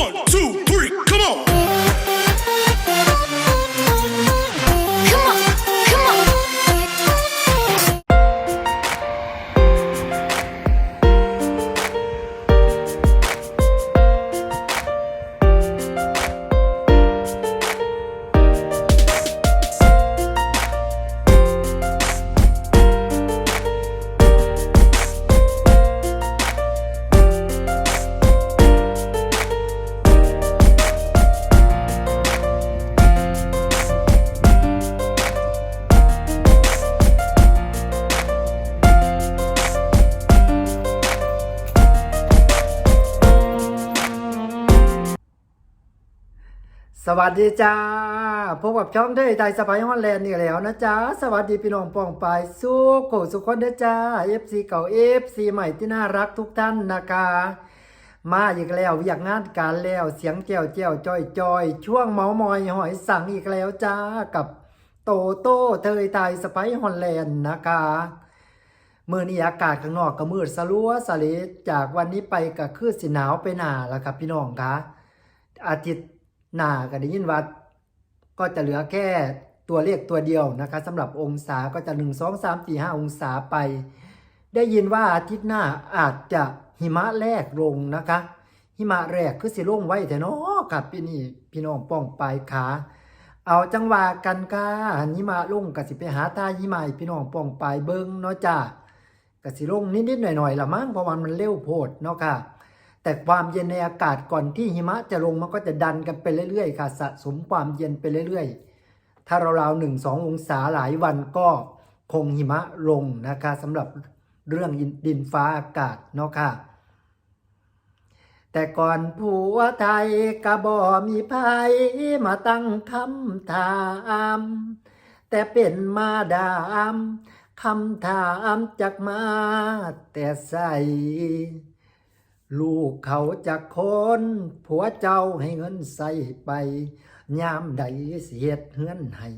One, two, วัสดีจ้า พบกับช่องเทยไทยสไปฮอนแลนด์นี่แล้วนะจ๊ะสวัสดีพี่น้องปองปายสุขโขสุขคนเด้อจ้า FC เก่า FC ใหม่ที่น่ารักทุกท่านนะคะ มาอีกแล้วอยากงานการแล้วเสียงแจ้วแจ้วจอยจอยช่วงเมามอยหอยสั่งอีกแล้วจ้ากับโตโต้เทยไทยสไปฮอนแลนด์นะคะเมื่อนี้อากาศข้างนอกก็มืดสลัวสะเลจากวันนี้ไปก็คือสิหนาวไปหนาแล้วครับพี่น้องคะอาทิตย์ หน้าก็ได้ยินว่าก็จะเหลือแค่ตัวเลขตัวเดียวนะคะสำหรับองศาก็จะ 1 2 3 4 5 องศาไป ได้ยินว่าอาทิตย์หน้าอาจจะหิมะแรกลงนะคะ หิมะแรกคือสิลงไว้แต่นาะครับพี่นี่พี่น้องป้องปลายขา เอาจังหวะกันค่ะหิมะลงก็สิไปหาตาหิมะให้พี่น้องป้องปลายเบิ่งเนาะจ้าก็สิลงนิดๆหน่อยๆละมั้งเพราะว่ามันเร็วโพดเนาะค่ะ แต่ความเย็นในอากาศก่อนที่หิมะจะลงมันก็จะดันกันไปเรื่อยๆ ค่ะ สะสมความเย็นไปเรื่อยๆ ถ้าราวๆหนึ่งสององศาหลายวันก็คงหิมะลงนะคะสำหรับเรื่องดินฟ้าอากาศเนาะค่ะ แต่ก่อนผัวไทยกะบ่มีภัยมาตั้งคำถาม แต่เป็นมาดามคำถามจากมาแต่ใส ลูกเขาจะคนผัวเจ้าให้เงินใส่ไปยามใดเสียดเฮือนให้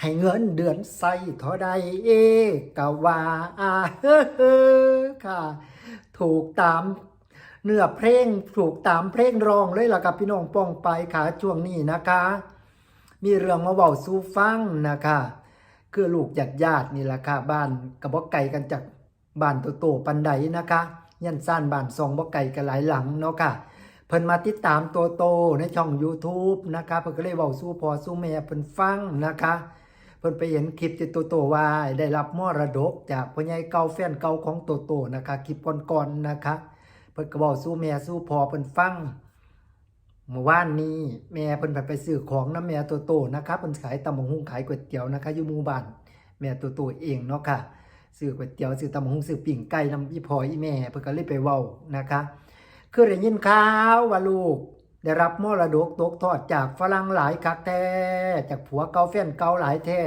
ให้เงินเดือนใส่เท่าใดเอกะว่าอาเฮ้อค่ะ ถูกตามเนื้อเพลงถูกตามเพลงร้องเลยล่ะกับพี่น้องป้องไปขาช่วงนี้นะคะ มีเรื่องมาเว้าสู่ฟังนะคะ คือลูกญาติญาตินี่แหละค่ะบ้านกระบอกไก่กันจากบ้านโตๆปันใดนะคะ ยันซ่านบ้านซองบอกไก่กันหลายหลังเนาะค่ะเพิ่นมาติดตามตัวโตในช่อง YouTube นะคะเพิ่นก็เลยเว้าสู้พอสู้แม่เพิ่นฟังนะคะ เพิ่นไปเห็นคลิปที่โตโตว่าได้รับมรดกจากพ่อใหญ่เก่าแฟนเก่าของโตโตนะคะคลิปก่อนๆนะคะเพิ่นก็เว้าสู้แม่สู้พอเพิ่นฟังเมื่อวานนี้แม่เพิ่นไปไปซื้อของน้ำแม่โตโตนะคะเพิ่นขายตำบักหุ่งขายก๋วยเตี๋ยวนะคะอยู่หมู่บ้านแม่โตโตเองเนาะค่ะ ซื้อก๋วยเตี๋ยวซื้อตำหงซื้อปิ่งไก่น้ำอีพออีแม่เพิ่นก็เลยไปเว้านะคะคือได้ยินข่าวว่าลูก ได้รับมรดกตกทอดจากฝรั่งหลายคักแท้จากผัวเก่าแฟนเก่าหลายแท้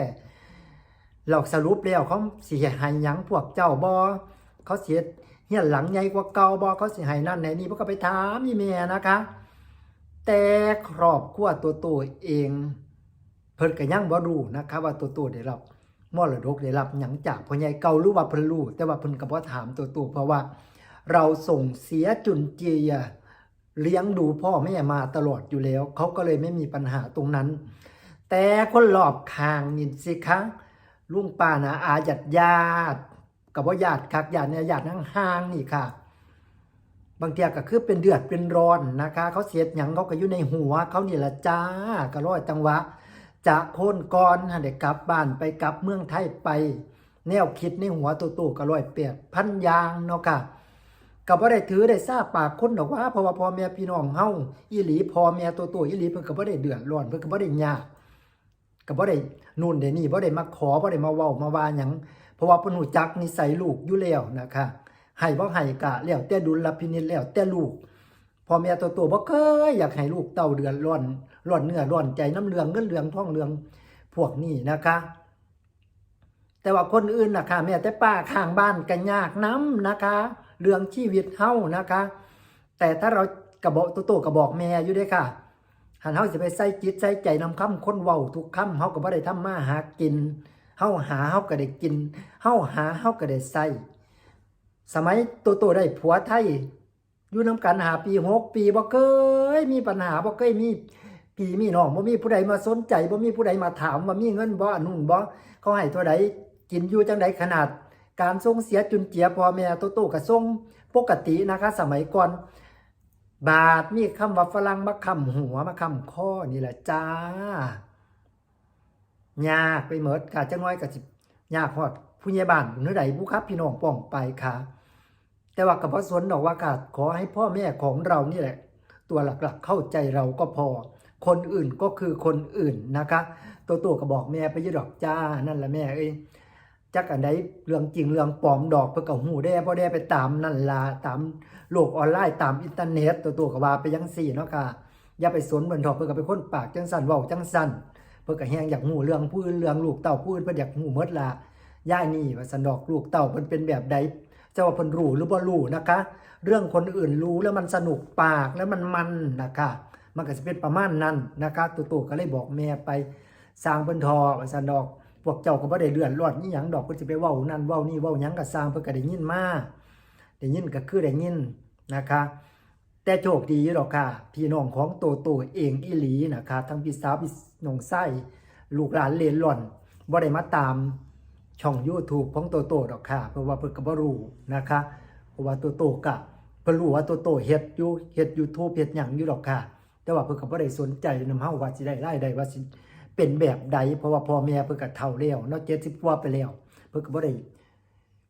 หลอกสรุปแล้วเขาเสิให้หยังพวกเจ้าบ่เขาเสียเฮียหลังใหญ่กว่าเก่าบ่เขาเสิให้นั่นให้นี่เพิ่นก็ไปถามอีแม่นะคะ แต่ครอบครัวตัวโตเอง เพิ่นก็ยังบ่รู้นะคะ ว่าตัวโตได้รับ มรดกได้รับหยังจากพ่อใหญ่เก่าหรือว่าเพิ่นรู้แต่ว่าเพิ่นก็บ่ถามตัวโตเพราะว่า เราส่งเสียจุนเจียเลี้ยงดูพ่อแม่มาตลอดอยู่แล้ว เขาก็เลยไม่มีปัญหาตรงนั้น แต่คนรอบข้างนี่สิคะลุงป้านะอาญาติญาติกับว่าญาติคักญาติเนี่ยญาตินั่งห่างนี่ค่ะ บางทีก็คือเป็นเดือดเป็นร้อนนะคะ เขาเสียดหยังเขาก็อยู่ในหัว เขานี่ละจ้าก็ร้อดจังหวะ จะโค่นก่อนให้ได้กลับบ้านไปกลับเมืองไทยไป แนวคิดในหัวตู่ๆก็ร้อยเปียดพันยางเนาะค่ะก็บ่ได้ถือได้ทราบปากคนดอกว่าเพราะว่าพ่อแม่พี่น้องเฮาอีหลีพ่อแม่ตัวโตอีหลีเพิ่นก็บ่ได้เดือดร้อนเพิ่นก็บ่ได้ยากก็บ่ได้นู่นได้นี่บ่ได้มาขอบ่ได้มาเว้ามาว่าหยังเพราะว่าเพิ่นรู้จักนิสัยลูกอยู่แล้วนะคะให้บ่ให้ก็แล้วแต่ดุลพินิจแล้วแต่ลูก พ่อแม่ตัวโตบ่เคยอยากให้ลูกเต้าเดือดร้อนร้อนเนื้อร้อนใจน้ำเรืองเงินเรืองทองเรืองพวกนี้นะคะ แต่ว่าคนอื่นนะคะแม่แต่ป้าข้างบ้านก็ยากน้ำนะคะ เรื่องชีวิตเฮานะคะ แต่ถ้าเรากระบอกตัวโตกระบอกแม่อยู่ด้อค่ะหันเฮาสิไปใส่จิตใส่ใจนำคำคนเว้าทุกคำเฮาก็บ่ได้ทำมาหากินเฮาหาเฮาก็ได้กินเฮาหาเฮาก็ได้ใส่สมัยตัวโตได้ผัวไทย อยู่น้ำกันหาปีหกปีบ่เคยมีปัญหาบ่เคยมีปีมีน้องบ่มีผู้ใดมาสนใจบ่มีผู้ใดมาถามว่ามีเงินบ่อนนู่นบ่เขาให้เท่าใดกินอยู่จังใดขนาด การส่งเสียจุนเจียพ่อแม่โตโตก็ส่งปกตินะคะ สมัยก่อน บาทมีคำว่าฝรั่งมาคำหัวมาคำข้อนี่แหละจ้ายากไปเหมิดค่ะจังน้อยก็สิยากฮอดผู้ใหญ่บ้านเนื้อใดผู้ครับพี่น้องป้องไปค่ะ แต่ว่ากับพระสนดอกว่าค่ะขอให้พ่อแม่ของเรานี่แหละ ตัวหลักๆเข้าใจเราก็พอ คนอื่นก็คือคนอื่นนะคะ ตัวตัวก็บอกแม่ไปยืดดอกจ้านั่นแหละแม่เอ้ยจักอันใดเรื่องจริงเรื่องปลอมดอกเพื่อกับหูได้พ่อได้ไปตามนั่นล่ะตามโลกออนไลน์ตามอินเทอร์เน็ต ตัวตัวก็ว่าไปยังสี่เนาะค่ะอย่าไปสนบนทอกเพื่อกับไปค้นปากจังสันว้าจังสันเพื่อกับแหงอยากหูเรื่องผู้อื่นเรื่องลูกเต่าผู้อื่นเพื่ออยากหูหมดละย่านี่ว่าสันดอกลูกเต่ามันเป็นแบบใด จะว่าเพิ่นรู้หรือบ่รู้นะคะ เรื่องคนอื่นรู้แล้วมันสนุกปากแล้วมันมันนะคะมันก็จะเป็นประมาณนั้นนะคะตู่ๆก็เลยบอกแม่ไปสร้างเพิ่นทอว่าซั่นดอกพวกเจ้าก็บ่ได้เดือดร้อนอีหยังดอกเพิ่นสิไปเว้านั่นเว้านี่เว้าหยังก็สร้างเพิ่นก็ได้ยินมาได้ยินก็คือได้ยินนะคะ แต่โชคดีอยู่ดอกค่ะ พี่น้องของโตโตเองอีหลีนะคะ ทั้งพี่สาวพี่น้องไส้ลูกหลานเลนหล่อนบ่ได้มาตาม ช่อง YouTube ของโตโตดอกค่ะ เพราะว่าเพิ่นก็บ่รู้นะคะ เพราะว่าโตโตกะเพิ่นรู้ว่าโตโตเฮ็ดอยู่เฮ็ด YouTube เฮ็ดหยังอยู่ดอกค่ะ แต่ว่าเพิ่นก็บ่ได้สนใจนำเฮาว่าสิได้รายได้ว่าสิเป็นแบบใด เพราะว่าพ่อแม่เพิ่นก็เฒ่าแล้วเนาะ70กว่าไปแล้ว เพิ่นก็บ่ได้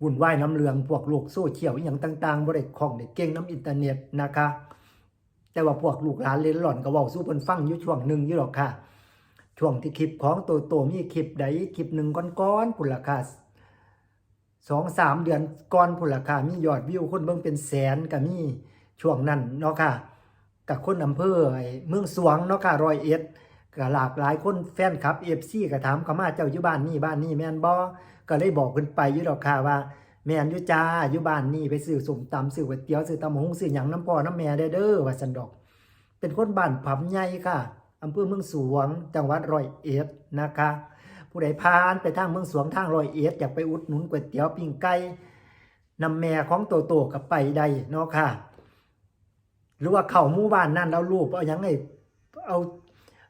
วุ่นวายน้ำเรื่องพวกโลกโซเชียลอีหยังต่างๆบ่ได้คล่องได้เก่งน้ำอินเทอร์เน็ตนะคะ แต่ว่าพวกลูกหลานเล่นหล่อนก็เว้าสู่เพิ่นฟังอยู่ช่วงหนึงอยู่ดอกค่ะ ช่วงที่คลิปของโตโตมีคลิปใดคลิปหนึ่งก้อนๆพุ่นละค่ะสองสามเดือนก่อนพุ่นละค่ะมียอดวิวคนเบิ่งเป็นแสนก็มีช่วงนั้นเนาะค่ะกับคนอำเภอเมืองสวงเนาะค่ะรอยเอ็ดก็หลากหลายคนแฟนคลับ FC ก็ถามเขามาเจ้าอยู่บ้านนี่บ้านนี่แมนบ่ก็เลยบอกเพิ่นไปอยู่ดอกค่ะว่า แมนอยู่จ้าอยู่บ้านนี่ไปซื้อสมตำซื้อก๋วยเตี๋ยวซื้อตำหงซื้อหยังน้ำพอน้ำแม่ได้เด้อว่าซั่นดอก เป็นคนบ้านผำใหญ่ค่ะ อำเภอเมืองสวง จังหวัดร้อยเอ็ดนะคะ ผู้ใดผ่านไปทางเมืองสวงทางร้อยเอ็ดอยากไปอุดหนุนก๋วยเตี๋ยวปิ้งไก่นำแม่ของโตโตกับไปได้เนาะค่ะ หรือว่าเข้ามู่บ้านนั่นเอารูปเอายังให้เอา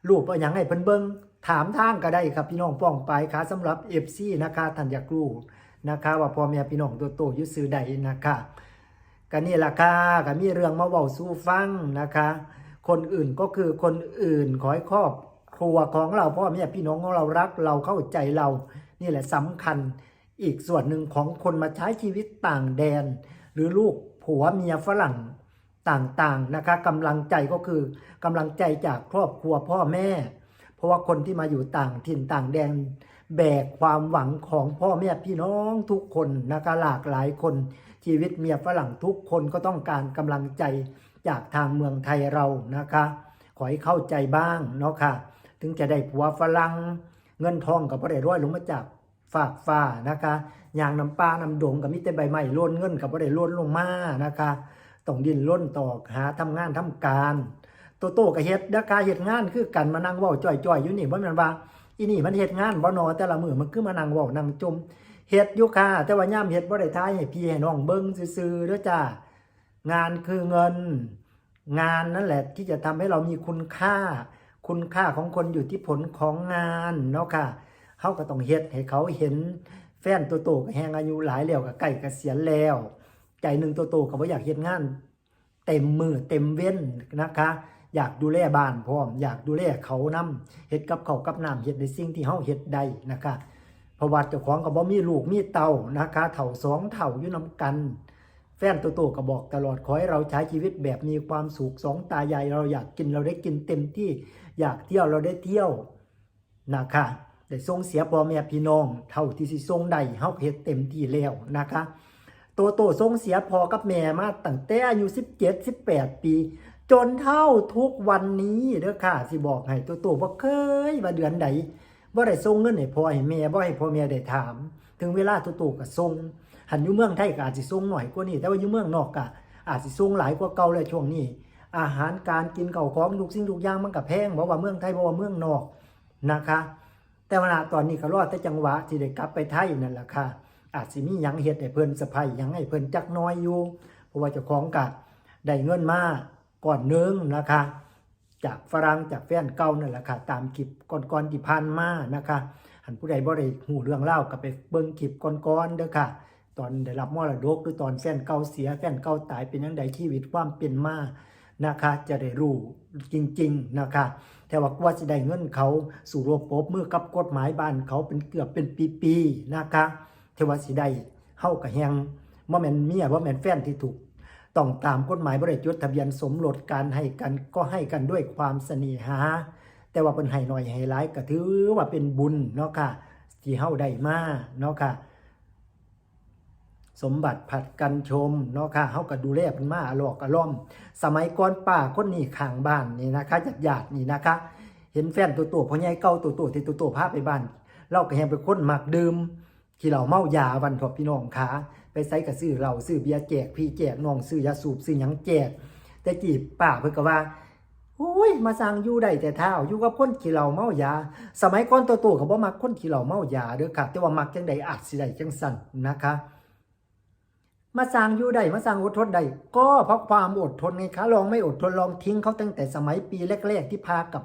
รูปเอายังให้เพิ่นเบิ่งถามทางก็ได้ครับพี่น้องป้องไปค่ะสำหรับ FC นะคะท่านยากรูนะคะว่าพ่อแม่พี่น้องโตโตยู่ซื้อใดนะคะก็นี่ล่ะค่ะก็มีเรื่องมาเว้าสู่ฟังนะคะ คนอื่นก็คือคนอื่นขอให้ครอบครัวของเราพ่อแม่พี่น้องของเรารักเราเข้าใจเรา นี่แหละสำคัญอีกส่วนหนึ่งของคนมาใช้ชีวิตต่างแดน หรือลูกผัวเมียฝรั่งต่างๆนะคะกำลังใจก็คือกำลังใจจากครอบครัวพ่อแม่ เพราะว่าคนที่มาอยู่ต่างถิ่นต่างแดน แบกความหวังของพ่อแม่พี่น้องทุกคนนะคะหลากหลายคนชีวิตเมียฝรั่งทุกคนก็ต้องการกำลังใจ จากทางเมืองไทยเรานะคะ ขอให้เข้าใจบ้างเนาะค่ะ ถึงจะได้ผัวฝรั่งเงินทองกับบ่ได้ร้อยลงมาจากฝากฟ้านะคะยางน้ำปลาน้ำดงกับมิแต่ใบไม้ล้นเงินกับบ่ได้ล้นลงมานะคะต้องดินล้นต่อหาทำงานทำการโตโต้กับเฮ็ดนะคะเฮ็ดงานคือกันมานั่งว้าจ่อยๆอยู่นี่บ่แม่นว่าอีนี่มันเฮ็ดงานบ่นอแต่ละมือมันคือมานั่งว้านั่งจมเฮ็ดอยู่ค่ะแต่ว่ายามเฮ็ดบ่ได้ทายให้พี่ให้น้องเบิ่งซื่อๆเด้อจ้างานคือเงิน งานนั่นแหละที่จะทำให้เรามีคุณค่า คุณค่าของคนอยู่ที่ผลของงานเนาะค่ะเขาก็ต้องเฮ็ดให้เขาเห็นแฟนตัวโตก็แหงอายุหลายแล้วก็ใกล้เกษียณแล้ว ใจหนึ่งตัวโตก็บ่อยากเฮ็ดงาน เต็มมือเต็มเว้นนะคะ อยากดูแลบ้านพร้อม อยากดูแลเขานํเฮ็ดกับเขากับน้ำเฮ็ดในสิ่งที่เฮาเฮ็ดได้นะคะเพราะว่าเจ้าของก็บ่มีลูกมีเต้านะคะเฒ่าสองเฒ่าอยู่นํกัน ฟนตัวโตก็บอกตลอดขอให้เราใช้ชีวิตแบบมีความสุขสองตายายเราอยากกินเราได้กินเต็มที่อยากเที่ยวเราได้เที่ยวนะคะได้ส่งเสียพ่อแม่พี่น้องเท่าที่สิส่งได้เฮาเฮ็ดเต็มที่แล้วนะคะตัวโตส่งเสียพ่อกับแม่มาตั้งแต่อายุ17 18 ปี จนเท่าทุกวันนี้เด้อค่ะสิบอกให้ตัวโตบ่เคยว่าเดือนใดบ่ได้ส่งเงินให้พ่อให้แม่บ่ให้พ่อแม่ได้ถาม ถึงเวลาตัวโตก็ส่ง หันอยู่เมืองไทยก็อาจสิส่งหน่อยกว่านี้ แต่ว่าอยู่เมืองนอกก็อาจสิส่งหลายกว่าเก่าเลยช่วงนี้ อาหารการกินเก่าของทุกสิ่งทุกอย่างมันก็แพงบ่ว่าเมืองไทยบ่ว่าเมืองนอกนะคะ แต่ว่าตอนนี้ก็รอดแต่จังหวะที่ได้กลับไปไทยนั่นแหละค่ะ อาจสิมียังเฮ็ดให้เพิ่นสะพายยังให้เพิ่นจักน้อยอยู่ เพราะว่าเจ้าของก็ได้เงินมาก่อนหนึงนะคะ จากฝรั่งจากแฟนเก่านั่นแหละค่ะ ตามคลิปก่อนๆที่ผ่านมานะคะหันผู้ใดบ่ได้หูเรื่องเล่าก็ไปเบิ่งคลิปก่อนๆเด้อค่ะ ตอนได้รับมรดกหรือตอนแฟนเก่าเสียแฟนเก่าตายเป็นยังไงชีวิตความเป็นมานะคะ จะได้รู้จริง ๆนะคะ แต่ว่ากว่าจะได้เงินเขาสู่ระบบมือกับกฎหมายบ้านเขาเป็นเกือบเป็นปีๆนะคะเทวสิได้เฮากับแฮงบ่แมนเมียบ่แมนแฟนที่ถูกต้องตามกฎหมายบริจดทะเบียนสมรสการให้กันก็ให้กันด้วยความเสน่หา แต่ว่าเป็นให้หน่อยให้หลายก็ถือว่าเป็นบุญเนาะค่ะที่เฮาได้มาเนาะค่ะ สมบัติผัดกันชมเนาะค่ะเฮาก็ดูแลเพิ่นมาอลอกอล่อม สมัยก่อนป้าคนนี้ข้างบ้านนี่นะคะญาติๆนี่นะคะ เห็นแฟนตัวโตพ่อใหญ่เก่าตัวโตที่ตัวโตพาไปบ้านเราก็แฮงเป็นคนมักดื่มที่เราเมายาวันทอพี่น้องขาไปใส่กับซื้อเราซื้อเบียร์แจกพี่แจกน้องซื้อยาสูบซื้อหยังแจก แต่จีบป้าเพิ่นก็ว่าโอ้ยมาสั่งอยู่ได้แต่เท้าอยู่กับคนขี้เหล้าเมายา สมัยก่อนตัวโตก็บ่มักคนขี้เหล้าเมายาเด้อครับแต่ว่ามักจังใดอาจสิได้จังสั่นนะคะ มาสร้างอยู่ได้มาสร้างอดทนได้ก็เพราะความอดทนไงคะลองไม่อดทนลองทิ้งเขาตั้งแต่สมัยปีแรก ๆ ที่พากับ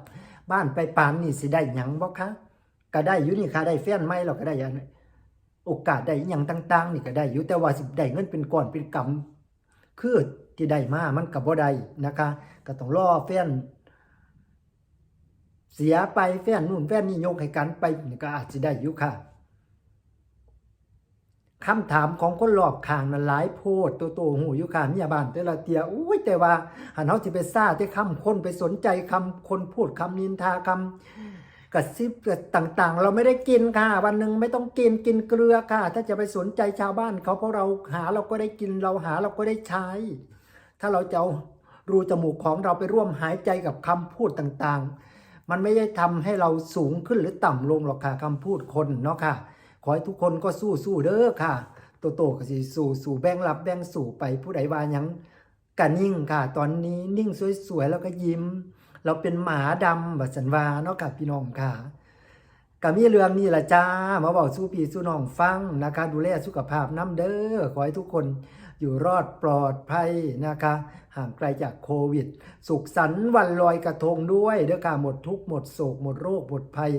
บ้านไปปานนี่สิได้หยังบ่คะก็ได้อยู่นี่ค่ะได้แฟนไหมเราก็ได้อันโอกาสได้ยังต่าง ๆ นี่ก็ได้อยู่แต่ว่าสิได้เงินเป็นก่อนเป็นกำคือที่ได้มามันก็บ่ได้นะคะ ก็ต้องรอแฟนเสียไปแฟนนู่นแฟนนี่ยกให้กันไปนี่ก็อาจจะได้อยู่ค่ะ คำถามของคนรอบข้างนั้นหลายโพดตัวโตหูอยู่ขางเมียบ้านแต่ละเตียอุ้ยแต่ว่าหันเฮาสิไปซ่าแต่คำคนไปสนใจคำคนพูดคำนินทาคำกระซิบต่างๆ เราไม่ได้กินค่ะ วันหนึ่งไม่ต้องกินกินเกลือค่ะ ถ้าจะไปสนใจชาวบ้านเขาเพราะเราหาเราก็ได้กินเราหาเราก็ได้ใช้ ถ้าเราจะเอารูจมูกของเราไปร่วมหายใจกับคำพูดต่างๆ มันไม่ได้ทำให้เราสูงขึ้นหรือต่ำลงหรอกค่ะคำพูดคนเนาะค่ะ ขอให้ทุกคนก็สู้สู้เด้อค่ะ โตโตก็สิสู้สู้แบ่งรับแบ่งสู่ไปผู้ใดว่ายังกะนิ่งค่ะ ตอนนี้นิ่งสวยๆแล้วก็ยิ้ม เราเป็นหมาดำบัดสันวาเนาะค่ะพี่น้องค่ะก็มีเรื่องนี้ละจ้ามาบอกสู้พี่สู้น้องฟังนะคะ ดูแลสุขภาพน้ำเด้อขอให้ทุกคนอยู่รอดปลอดภัยนะคะ ห่างไกลจากโควิด สุขสันต์วันลอยกระทงด้วยเด้อค่ะหมดทุกหมดโศกหมดโรคหมดภัย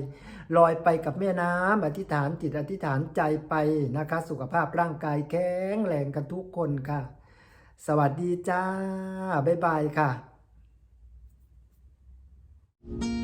ลอยไปกับแม่น้ำ อธิษฐานจิตอธิษฐานใจไปนะคะ สุขภาพร่างกายแข็งแรงกันทุกคนค่ะ สวัสดีจ้า บ๊ายบายค่ะ thank you